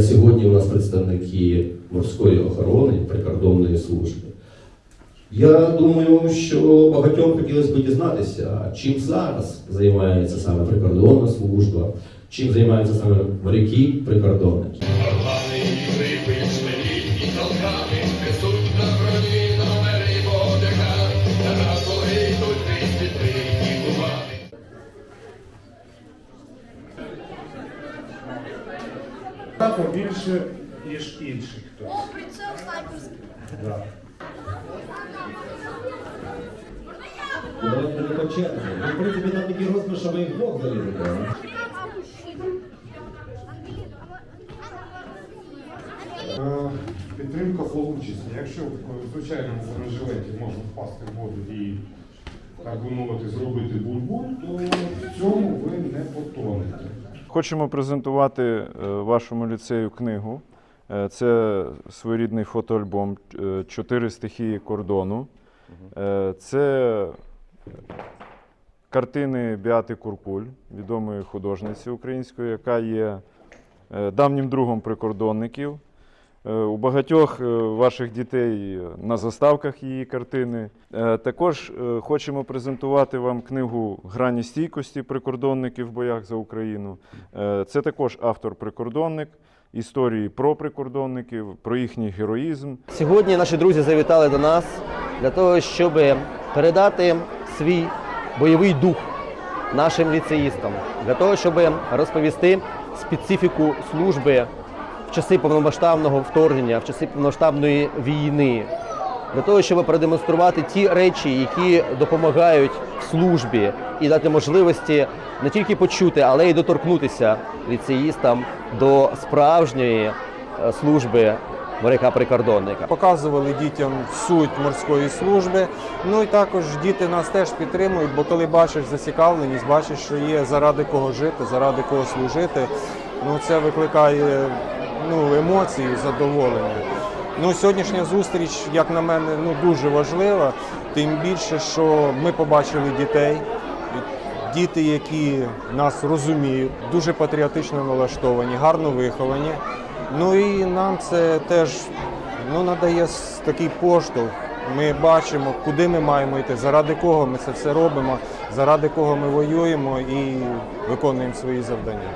Сьогодні у нас представники морської охорони прикордонної служби. Я думаю, що багатьом хотілося б дізнатися, чим зараз займається саме прикордонна служба, чим займаються саме моряки прикордонники. Набагато більше, ніж інших. хтось. О, прицел снайперський. Да. Давайте не по. Ну, В принципі, там такий розмір, що ви їх двох залізете. Е, Підтримка получиться. Якщо в звичайному бронежилеті можна впасти в воду і, так би мовити, зробити буль-буль, то в цьому ви не потонете. Хочемо презентувати е, вашому ліцею книгу. Е, Це своєрідний фотоальбом е, Чотири стихії кордону. Це картини Біати Куркуль, відомої художниці української, яка є давнім другом прикордонників. Е, У багатьох е, ваших дітей на заставках її картини. Е, Також хочемо презентувати вам книгу Грані стійкості прикордонників в боях за Україну. Це також автор-прикордонник, історії про прикордонників, про їхній героїзм. Сьогодні наші друзі завітали до нас для того, щоб передати свій бойовий дух нашим ліцеїстам, для того, щоб розповісти специфіку служби часи повномасштабного вторгнення, в часи повномасштабної війни, для того, щоб продемонструвати ті речі, які допомагають в службі, і дати можливості не тільки почути, але й доторкнутися ліцеїстам до справжньої е, служби моряка-прикордонника. показували дітям суть морської служби. Ну і також діти нас теж підтримують, бо коли бачиш зацікавленість, бачиш, що є заради кого жити, заради кого служити. Ну це викликає ну, емоції, задоволення. Ну, сьогоднішня зустріч, як на мене, ну дуже важлива. Тим більше, що ми побачили дітей, діти, які нас розуміють, дуже патріотично налаштовані, гарно виховані. Ну і нам це теж ну, надає такий поштовх. Ми бачимо, куди ми маємо йти, заради кого ми це все робимо, заради кого ми воюємо і виконуємо свої завдання.